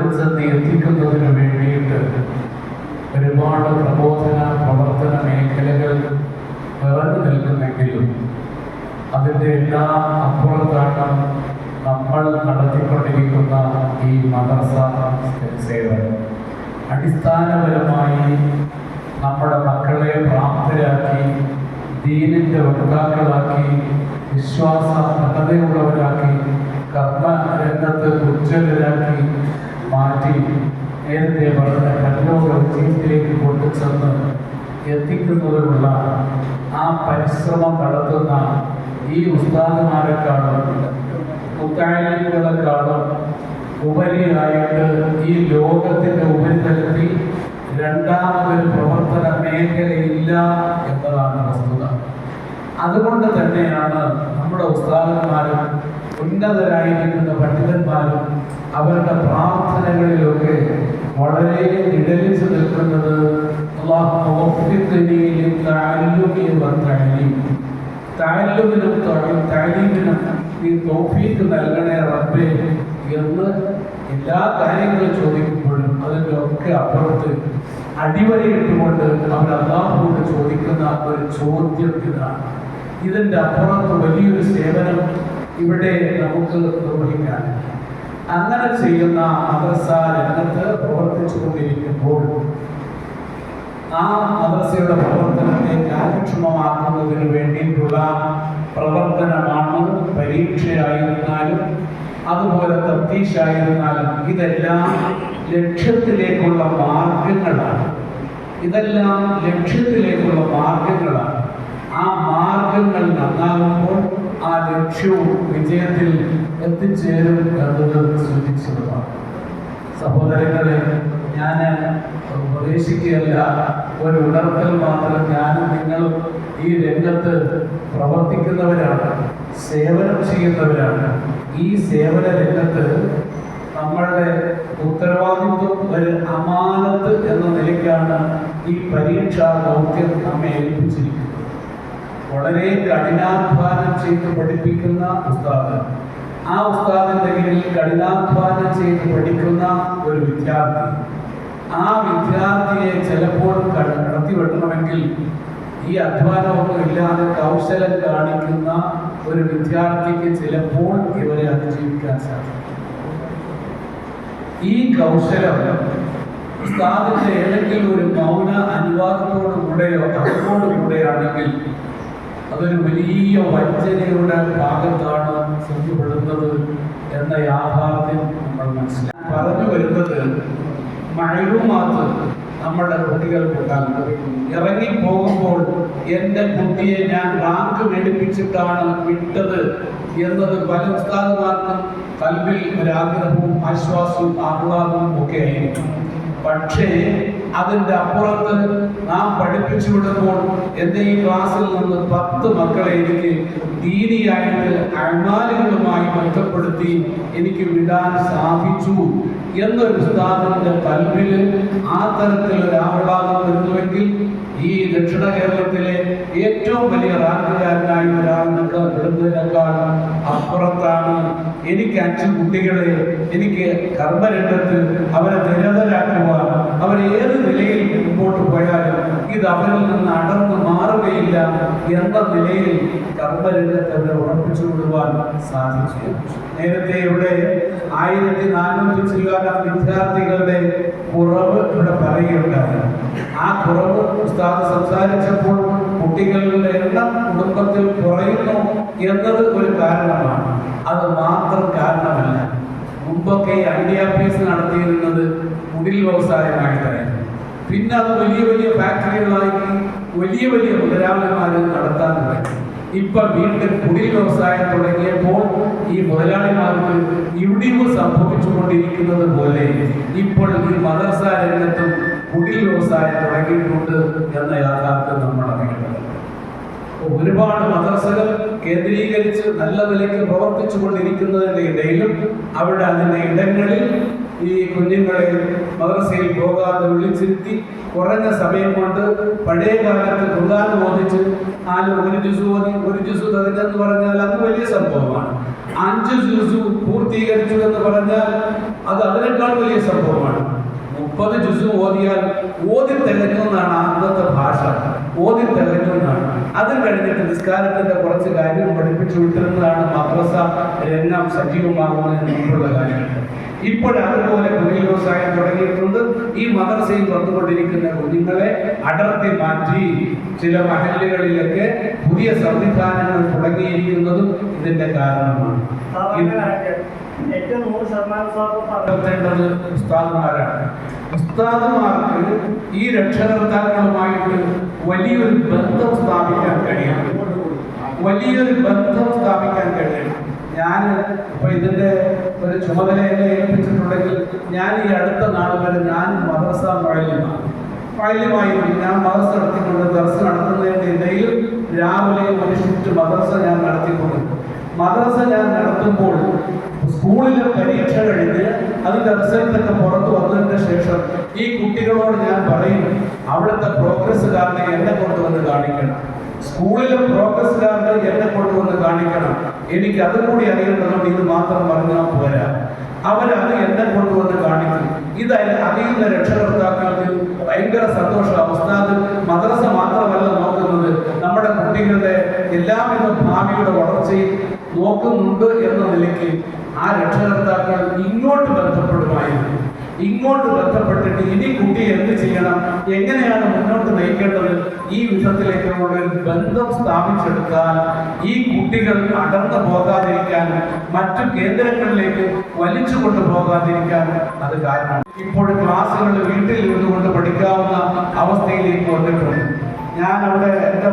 കൊണ്ടുചെന്ന് എത്തിക്കുന്നതിന് വേണ്ടിയിട്ട് ഒരുപാട് പ്രബോധന പ്രവർത്തന മേഖലകൾ നിറഞ്ഞു നിൽക്കുന്നെങ്കിലും അതിന്റെ എല്ലാ അപ്പുറത്താണ് നമ്മൾ നടത്തിക്കൊണ്ടിരിക്കുന്ന ഈ മദ്രസ സേവനം. അടിസ്ഥാനപരമായി നമ്മുടെ മക്കളെ പ്രാപ്തരാക്കി ദീനിന്റെ വക്താക്കളാക്കി വിശ്വാസ ദൃഢതയുള്ളവരാക്കി കർമ്മ രംഗത്ത് ഉജ്ജ്വലരാക്കി മാറ്റി നേരത്തെ വളരെ പരലോക ജീവിതത്തിലേക്ക് കൊണ്ടുചെന്ന് എത്തിക്കുന്നതിനുള്ള ആ പരിശ്രമം നടത്തുന്ന ഈ ഉസ്താദുമാരെക്കാളും മുത്താലികളെക്കാളും ഉപരിയായിട്ട് ഈ ലോകത്തിന്റെ ഉപരിതലത്തിൽ രണ്ടാമതൊരു പ്രവർത്തന മേഖലയില്ല എന്നതാണ് വസ്തുത. അതുകൊണ്ട് തന്നെയാണ് നമ്മുടെ ഉസ്താദന്മാരും ഉന്നതരായിരിക്കുന്ന പണ്ഡിതന്മാരും അവരുടെ പ്രാർത്ഥനകളിലൊക്കെ വളരെ നിഴലിച്ചു നിൽക്കുന്നത് അള്ളാഹു വഫിഖ്നി ലിത്തഅല്ലുമി വത്തഅലീം. തഅല്ലുമിനും തൊഴി- തഅലീമിനും തൗഫീഖ് നൽകണേ റബ്ബേ എന്ന് എല്ലാ കാര്യങ്ങളും ചോദിക്കുമ്പോഴും അതിന്റെ ഒക്കെ അപ്പുറത്ത് അടിവരയിട്ടുകൊണ്ട് അവർ അള്ളാഹുവിനോട് ചോദിക്കുന്ന ഒരു ചോദ്യത്തിനാണ് ഇതിന്റെ അപ്പുറത്ത് വലിയൊരു സേവനം ഇവിടെ നമുക്ക് നിർവഹിക്കാൻ അങ്ങനെ ചെയ്യുന്ന മദ്രസ രംഗത്ത് പ്രവർത്തിച്ചു കൊണ്ടിരിക്കുമ്പോൾ ആ മദ്രസയുടെ പ്രവർത്തനത്തെ കാര്യക്ഷമമാക്കുന്നതിന് വേണ്ടിയിട്ടുള്ള പ്രവർത്തനമാണ് പരീക്ഷയായിരുന്നാലും അതുപോലെ തത്തീഷായിരുന്നാലും ഇതെല്ലാം ലക്ഷ്യത്തിലേക്കുള്ള മാർഗങ്ങളാണ്. ഇതെല്ലാം ലക്ഷ്യത്തിലേക്കുള്ള മാർഗങ്ങളാണ്. ആ മാർഗങ്ങൾ നന്നാകുമ്പോൾ ആ ലക്ഷ്യവും വിജയത്തിൽ എത്തിച്ചേരും എന്നത് ശ്രദ്ധിച്ചതാണ് സഹോദരങ്ങളെ ഞാൻ പ്രതീക്ഷിക്കുകയല്ല ഒരു ഉണർത്തൽ മാത്രം ഞാനും നിങ്ങളും ഈ രംഗത്ത് പ്രവർത്തിക്കുന്നവരാണ് സേവനം ചെയ്യുന്നവരാണ്. ഈ സേവന രംഗത്ത് നമ്മളുടെ ഉത്തരവാദിത്വം ഒരു അമാനത്ത് എന്ന നിലയ്ക്കാണ് ഈ പരീക്ഷാ ദൗത്യം നമ്മെ ഏൽപ്പിച്ചിരിക്കുന്നത്. വളരെ കഠിനാധ്വാനം ചെയ്ത് പഠിപ്പിക്കുന്ന ഉസ്താദ്. ആ ഉസ്താദിന്റെ കീഴിൽ കഠിനാധ്വാനം ചെയ്ത് പഠിക്കുന്ന ഒരു വിദ്യാർത്ഥി. ആ വിദ്യാർത്ഥിയെ ചിലപ്പോൾ കടത്തി വെട്ടണമെങ്കിൽ ഈ അധ്വാനമൊന്നും ഇല്ലാതെ കൗശലം കാണിക്കുന്ന ഒരു വിദ്യാർത്ഥിക്ക് ചിലപ്പോൾ ഇവരെ അതിജീവിക്കാൻ സാധിക്കും. ഈ കൗശലം ഉസ്താദിന്റെ ഏതെങ്കിലും ഒരു മൗന അനുവാദത്തോടു കൂടെയോ അതോടുകൂടെയാണെങ്കിൽ അതൊരു വലിയ വഞ്ചനയുടെ ഭാഗത്താണ് ശ്രദ്ധപ്പെടുന്നത് എന്ന യാഥാർത്ഥ്യം നമ്മൾ മനസ്സിലാക്കി പറഞ്ഞു വരുന്നത് മഴവുമാത്ത് നമ്മുടെ കുട്ടികൾക്കുണ്ടാകുന്നത് ഇറങ്ങി പോകുമ്പോൾ എന്റെ കുട്ടിയെ ഞാൻ റാങ്ക് മേടിപ്പിച്ചിട്ടാണ് വിട്ടത് എന്നത് പല ഉസ്താദുമാർക്കും കൽവിൽ ഒരാഗ്രഹവും ആശ്വാസവും ആഹ്ലാദവും ഒക്കെ ആയിരിക്കും. പക്ഷേ അതിന്റെ അപ്പുറത്ത് നാം പഠിപ്പിച്ചു വിടുമ്പോൾ എന്റെ ഈ ക്ലാസ്സിൽ നിന്ന് പത്ത് മക്കളെ എനിക്ക് ദീനിയായിട്ട് അഴിമാലുകളുമായി ബന്ധപ്പെടുത്തി എനിക്ക് വിടാൻ സാധിച്ചു എന്നൊരു സ്ഥാപനത്തിന്റെ കൽവിൽ ആ തരത്തിലൊരു ആഹ്ലാദം വരുന്നുവെങ്കിൽ ഈ ദക്ഷിണ കേരളത്തിലെ ഏറ്റവും വലിയ റാങ്കുകാരനായി ഒരാൾ നമ്മുടെ വിടുന്നതിനേക്കാൾ അപ്പുറത്താണ്. എനിക്ക് അഞ്ച് കുട്ടികളെ എനിക്ക് കർമ്മരംഗത്ത് അവരെ നിരതരാക്കുവാൻ അവരെ ഏത് നിലയിൽ മുമ്പോട്ട് പോയാലും ഇത് അവരിൽ നിന്ന് അടർന്നു മാറുകയില്ല എന്ന നിലയിൽ കർമ്മരംഗത്ത് അവരെ ഉറപ്പിച്ചു വിടുവാൻ സാധിച്ചു നേരത്തെ ഇവിടെ ആയിരത്തി നാനൂറ്റി ചില്ലാനം വിദ്യാർത്ഥികളുടെ കുറവ് ഇവിടെ പറയുകയുണ്ടായിരുന്നു ആ കുറവ് ഉസ്താദ് സംസാരിച്ചപ്പോൾ കുട്ടികളുടെ എണ്ണം കുടുംബത്തിൽ കുറയുന്നു എന്നത് ഒരു കാരണമാണ്. അത് മാത്രം കാരണമല്ല. മുമ്പൊക്കെ അന്ത്യാഭ്യാസം നടത്തിയിരുന്നത് കുടിൽ വ്യവസായമായിട്ടായിരുന്നു പിന്നെ അത് വലിയ വലിയ ഫാക്ടറികളാക്കി വലിയ വലിയ മുതലാളിമാർ നടത്താൻ തുടങ്ങി. ഇപ്പൊ വീണ്ടും കുടിൽ വ്യവസായം തുടങ്ങിയപ്പോൾ ഈ മുതലാളിമാർക്ക് ഇടിവ് സംഭവിച്ചുകൊണ്ടിരിക്കുന്നത് പോലെ ഇപ്പോൾ ഈ മദർസ രംഗത്തും കുടിൽ വ്യവസായം തുടങ്ങിയിട്ടുണ്ട് എന്ന യാഥാർത്ഥ്യം നമ്മൾ അറിയേണ്ടത് ഒരുപാട് മദ്രസകൾ കേന്ദ്രീകരിച്ച് നല്ല നിലയ്ക്ക് പ്രവർത്തിച്ചു കൊണ്ടിരിക്കുന്നതിന്റെ ഇടയിലും അവിടെ അതിന്റെ ഇടങ്ങളിൽ ഈ കുഞ്ഞുങ്ങളെ മദ്രസയിൽ പോകാതെ വിളിച്ചിരുത്തി കുറഞ്ഞ സമയം കൊണ്ട് പഴയ കാലത്ത് ഖുർആൻ ബോധിച്ച് നാല് ഒരു ജുസു ഒരു ജുസു തകഞ്ഞെന്ന് പറഞ്ഞാൽ അത് വലിയ സംഭവമാണ്. അഞ്ച് ജുസു പൂർത്തീകരിച്ചു എന്ന് പറഞ്ഞാൽ അത് അതിനേക്കാൾ വലിയ സംഭവമാണ്. മുപ്പത് ജുസും ഓതിയാൽ ഓതി തികഞ്ഞു എന്നാണ് അന്നത്തെ ഭാഷ. ഓതി തികഞ്ഞു അതും കഴിഞ്ഞിട്ട് നിസ്കാരത്തിന്റെ കുറച്ച് കാര്യങ്ങൾ പഠിപ്പിച്ചു വിട്ടിരുന്നതാണ് മദ്രസ രംഗം സജീവമാകുന്നതിന് മുമ്പുള്ള കാര്യങ്ങൾ ഇപ്പോഴതുപോലെ വ്യവസായം തുടങ്ങിയിട്ടുണ്ട്. ഈ മദ്രസയിൽ വന്നുകൊണ്ടിരിക്കുന്ന കുഞ്ഞുങ്ങളെ അടർത്തി മാറ്റി ചില മഹല്ലുകളിലൊക്കെ പുതിയ സംവിധാനങ്ങൾ തുടങ്ങിയിരിക്കുന്നതും ഇതിന്റെ കാരണമാണ്. ഏറ്റവും നൂറ് ശതമാനം ഉസ്താദന്മാരാണ് ഉസ്താദുമാർക്ക് ഈ രക്ഷകർത്താക്കളുമായിട്ട് വലിയൊരു ബന്ധം സ്ഥാപിക്കാൻ കഴിയണം. വലിയൊരു ബന്ധം സ്ഥാപിക്കാൻ കഴിയണം. ഞാൻ ഇപ്പൊ ഇതിന്റെ ഒരു ചുമതല എന്നെ ഏൽപ്പിച്ചിട്ടുണ്ടെങ്കിൽ ഞാൻ ഈ അടുത്ത നാൾ വരെ ഞാൻ മദ്രസ മുഴലിമാണ് മുഴലിമായിരുന്നു ഞാൻ മദ്രസ നടത്തിക്കൊണ്ട് ദർശ നടത്തുന്നതിന്റെ ഇടയിൽ രാവിലെ ഒരു മദ്രസ ഞാൻ നടത്തിക്കൊണ്ട്. മദ്രസ ഞാൻ നടത്തുമ്പോൾ സ്കൂളിലെ പരീക്ഷ കഴിഞ്ഞ് അതിന്റെ റിസൾട്ടൊക്കെ പുറത്തു വന്നതിന്റെ ശേഷം ഈ കുട്ടികളോട് ഞാൻ പറയും അവിടുത്തെ പ്രോഗ്രസ് കാരണം എന്നെ കൊണ്ടുവന്ന് കാണിക്കണം. സ്കൂളിലെ പ്രോഗ്രസ് കാരണം എന്നെ കൊണ്ടുവന്ന് കാണിക്കണം. എനിക്ക് അതും കൂടി അറിയേണ്ടതുകൊണ്ട് ഇത് മാത്രം പറഞ്ഞാൽ പോരാ. അവരത് എന്നെ കൊണ്ടുവന്ന് കാണിക്കും. ഇത് അറിയുന്ന രക്ഷകർത്താക്കൾക്ക് ഭയങ്കര സന്തോഷ അവസ്ഥ മദ്രസ മാത്രമല്ല നോക്കുന്നത്. നമ്മുടെ കുട്ടികളുടെ എല്ലാവിധ ഭാവിയുടെ വളർച്ചയും നോക്കുന്നുണ്ട് എന്ന നിലയ്ക്ക് ആ രക്ഷകർത്താക്കൾ ഇങ്ങോട്ട് ബന്ധപ്പെടുമായിരുന്നു. ഇങ്ങോട്ട് ബന്ധപ്പെട്ടിട്ട് ഇനി കുട്ടി എന്ത് ചെയ്യണം? എങ്ങനെയാണ് മുന്നോട്ട് നയിക്കേണ്ടത്? ഈ വിധത്തിലേക്കുള്ള ഒരു ബന്ധം സ്ഥാപിച്ചെടുത്താൽ ഈ കുട്ടികൾ അടർന്നു പോകാതിരിക്കാൻ മറ്റു കേന്ദ്രങ്ങളിലേക്ക് വലിച്ചു കൊണ്ടുപോകാതിരിക്കാനും അത് കാരണം ഇപ്പോൾ ക്ലാസ്സുകൾ വീട്ടിൽ ഇരുന്നുകൊണ്ട് പഠിക്കാവുന്ന അവസ്ഥയിലേക്ക് വന്നിട്ടുണ്ട്. ഞാൻ അവിടെ എന്റെ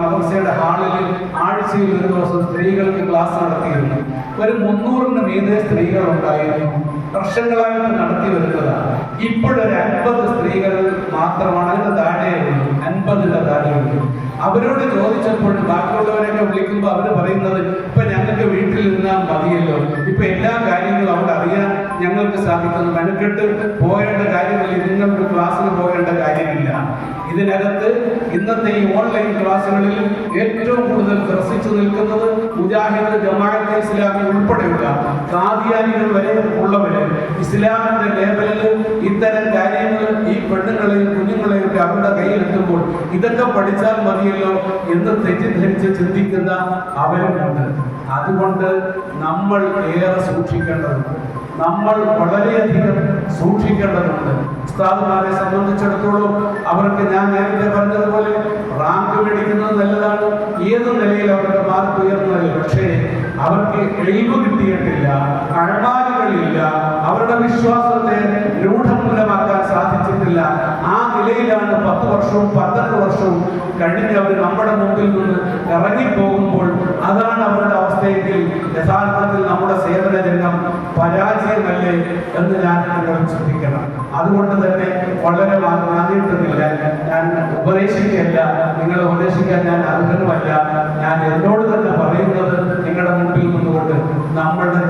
മദർസയുടെ ഹാളിൽ ആഴ്ചയിൽ ഒരു ദിവസം സ്ത്രീകൾക്ക് ക്ലാസ് നടത്തിയിരുന്നു. ഒരു മുന്നൂറിന് മീതെ സ്ത്രീകൾ ഉണ്ടായിരുന്നു വർഷങ്ങളായിട്ട് നടത്തി വരുന്നതാണ്. ഇപ്പോഴൊരു അൻപത് സ്ത്രീകൾ മാത്രമാണ് അതിന്റെ താഴെയുള്ളൂ അൻപതിന്റെ താഴെയുള്ളൂ അവരോട് ചോദിച്ചപ്പോൾ ബാക്കിയുള്ളവരെയൊക്കെ വിളിക്കുമ്പോൾ അവർ പറയുന്നത് ഇപ്പൊ ഞങ്ങൾക്ക് വീട്ടിൽ നിന്നാൽ മതിയല്ലോ. ഇപ്പൊ എല്ലാ കാര്യങ്ങളും അവിടെ അറിയാൻ ഞങ്ങൾക്ക് സാധിക്കുന്നു. മെനക്കെട്ട് പോകേണ്ട കാര്യമില്ല. നിങ്ങൾക്ക് ക്ലാസ്സിൽ പോകേണ്ട കാര്യമില്ല. ഇതിനകത്ത് ഇന്നത്തെ ഈ ഓൺലൈൻ ക്ലാസ്സുകളിൽ ഏറ്റവും കൂടുതൽ ദർശിച്ചു നിൽക്കുന്നത് മുജാഹിദ് ജമാഅത്ത് ഇസ്ലാമി ഉൾപ്പെടെയുള്ള കാദിയാനികൾ വരെ ഉള്ളവര്. ഇസ്ലാമിന്റെ ലേബലിൽ ഇത്തരം കാര്യങ്ങൾ ഈ പെണ്ണുങ്ങളെയും കുഞ്ഞുങ്ങളെയും ഒക്കെ അവരുടെ കയ്യിലെത്തുമ്പോൾ ഇതൊക്കെ പഠിച്ചാൽ മതിയല്ലോ എന്ന് തെറ്റിദ്ധരിച്ച് ചിന്തിക്കുന്ന അവരുമുണ്ട്. അതുകൊണ്ട് നമ്മൾ ഏറെ സൂക്ഷിക്കേണ്ടതുണ്ട്. നമ്മൾ വളരെയധികം സൂക്ഷിക്കേണ്ടതുണ്ട്. ഉസ്താദുമാരെ സംബന്ധിച്ചിടത്തോളം അവർക്ക് ഞാൻ നേരത്തെ പറഞ്ഞതുപോലെ റാങ്ക് മേടിക്കുന്നത് നല്ലതാണ്. ഏത് നിലയിൽ അവരുടെ മാർക്ക് ഉയർന്നത് പക്ഷേ അവർക്ക് എളിവ് കിട്ടിയിട്ടില്ല കഴമാലുകളില്ല അവരുടെ വിശ്വാസത്തെ രൂഢമൂലമാക്കാൻ സാധിച്ചിട്ടില്ല ആ നിലയിലാണ് പത്ത് വർഷവും പന്ത്രണ്ട് വർഷവും കഴിഞ്ഞ് അവർ നമ്മുടെ മുമ്പിൽ നിന്ന് ഇറങ്ങിപ്പോകുമ്പോൾ അതാണ് അവരുടെ അവസ്ഥയെങ്കിൽ യഥാർത്ഥത്തിൽ നമ്മുടെ സേവന രംഗം പരാജയമല്ലേ എന്ന് ഞാൻ നിങ്ങൾ ചിന്തിക്കണം. അതുകൊണ്ട് തന്നെ വളരെ നന്ദിയിട്ടുന്നില്ല ഞാൻ ഉപദേശിക്കല്ല നിങ്ങളെ ഉപദേശിക്കാൻ ഞാൻ അർഹനുമല്ല. ഞാൻ എന്നോട് തന്നെ പറയുന്നത് നിങ്ങളുടെ മുമ്പിൽ നിന്നുകൊണ്ട് നമ്മളുടെ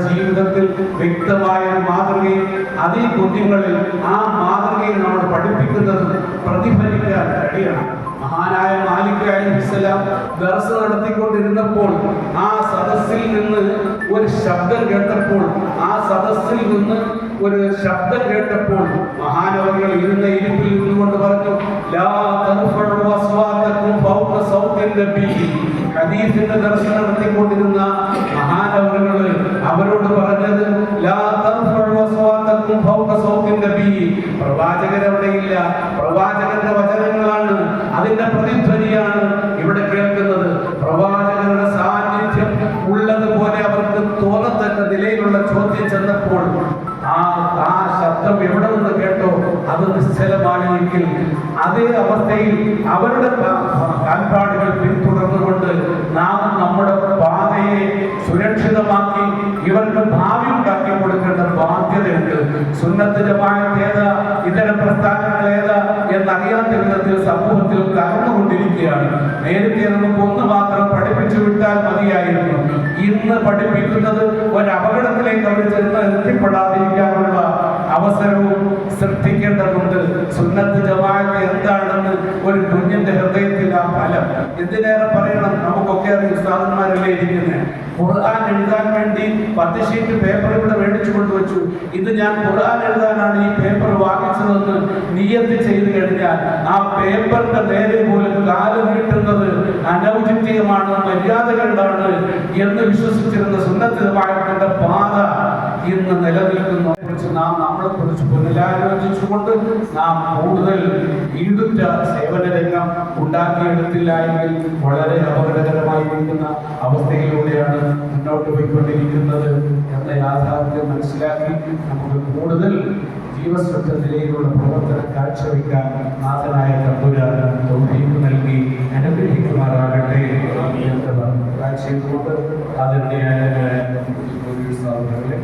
ജീവിതത്തിൽ വ്യക്തമായ ഒരു മാതൃകയും അതേ കുഞ്ഞുങ്ങളിൽ ആ മാതൃകയിൽ നമ്മൾ പഠിപ്പിക്കുന്നത് പ്രതിഫലിക്കാൻ കഴിയണം. മഹാനായ മാലിക് അലൈഹിസ്സലാം ദർസ് നടത്തിക്കൊണ്ടിരുന്നപ്പോൾ ആ സദസ്സിൽ നിന്ന് ഒരു ശബ്ദം കേട്ടപ്പോൾ ആ സദസ്സിൽ നിന്ന് ഒരു ശബ്ദം കേട്ടപ്പോൾ മഹാനവകൾ ഇരുന്ന ഇരിപ്പിൽ നിന്നുകൊണ്ട് പറഞ്ഞു ലാ ഹദീസിന്റെ ദർശനം നടത്തിക്കൊണ്ടിരുന്ന മഹാനവകൾ അവരോട് പറഞ്ഞത് പ്രവാചകൻ അവിടെയില്ല. പ്രവാചകന്റെ വചനങ്ങളാണ്. അതിന്റെ പ്രതിധ്വനിയാണ് ഇവിടെ കേൾക്കുന്നത്. പ്രവാചകരുടെ സാന്നിധ്യം ഉള്ളതുപോലെ അവർക്ക് തോന്നത്തക്ക നിലയിലുള്ള ചോദ്യം ചെന്നപ്പോൾ ആ ആ ശബ്ദം എവിടെ നിന്ന് കേട്ടോ? അത് നിശ്ചലമാണെങ്കിൽ അതേ അവസ്ഥയിൽ അവരുടെ കാൽപ്പാടുകൾ പിന്തുടർന്നുകൊണ്ട് സുന്നത്ത് ജമാഅത്ത് ഏതാ? ഇതര പ്രസ്ഥാനങ്ങൾ ഏതാ? എന്നറിയാത്ത വിധത്തിൽ സമൂഹത്തിൽ കടന്നുകൊണ്ടിരിക്കുകയാണ് നേരത്തെ നമുക്ക് ഒന്ന് മാത്രം പഠിപ്പിച്ചു വിട്ടാൽ മതിയായിരുന്നു. ഇന്ന് പഠിപ്പിക്കുന്നത് ഒരു അപകടത്തിലേക്ക് അവർ ചെന്ന് എത്തിപ്പെടാതിരിക്കാനുള്ള അവസരവും ശ്രദ്ധിക്കേണ്ടതുണ്ട്. സുന്നത്ത് ജമാഅത്ത് എന്താണെന്ന് ഒരു കുഞ്ഞിന്റെ ഹൃദയത്തിൽ ആ ഫലം. എന്തിനേറെ പറയണം? നമുക്കൊക്കെ അറിയാം ഉസ്താദന്മാരല്ലേ ഇരിക്കുന്നത് ഖുർആൻ എഴുതാൻ വേണ്ടി പത്ത് ഷീറ്റ് പേപ്പർ ഇവിടെ മേടിച്ചു കൊണ്ടുവച്ചു. ഇത് ഞാൻ ഖുർആൻ എഴുതാനാണ് ഈ പേപ്പർ വാങ്ങിച്ചതെന്ന് നിയത്ത് ചെയ്തു കഴിഞ്ഞാൽ ആ പേപ്പറിന്റെ നേരെ പോലും കാൽ നീട്ടുന്നത് അനൗചിത്യമാണ് മര്യാദകളാണ് എന്ന് വിശ്വസിച്ചിരുന്ന സുന്നത്തിന്റെ പാത ഇന്ന് നിലനിൽക്കുന്നു. കുറിച്ച് നാം നമ്മളെ കുറിച്ച് പുനരാലോചിച്ചുകൊണ്ട് നാം കൂടുതൽ ഈടുറ്റ സേവന രംഗം ഉണ്ടാക്കിയെടുത്തില്ല എങ്കിൽ വളരെ അപകടകരമായിരിക്കുന്ന അവസ്ഥയിലൂടെയാണ് മുന്നോട്ട് പോയിക്കൊണ്ടിരിക്കുന്നത് എന്ന യാഥാർത്ഥ്യം മനസ്സിലാക്കി നമുക്ക് കൂടുതൽ ജീവസ്വത്വ നിലയിലുള്ള പ്രവർത്തനം കാഴ്ചവെക്കാൻ നാഥനായ തമ്പുരാൻ തൗഫീഖ് നൽകി അനുഗ്രഹിക്കുമാറാകട്ടെ. എന്ന് കാഴ്ചയിൽക്കൊണ്ട് അതിന്റെ സ്ഥാപനങ്ങളെ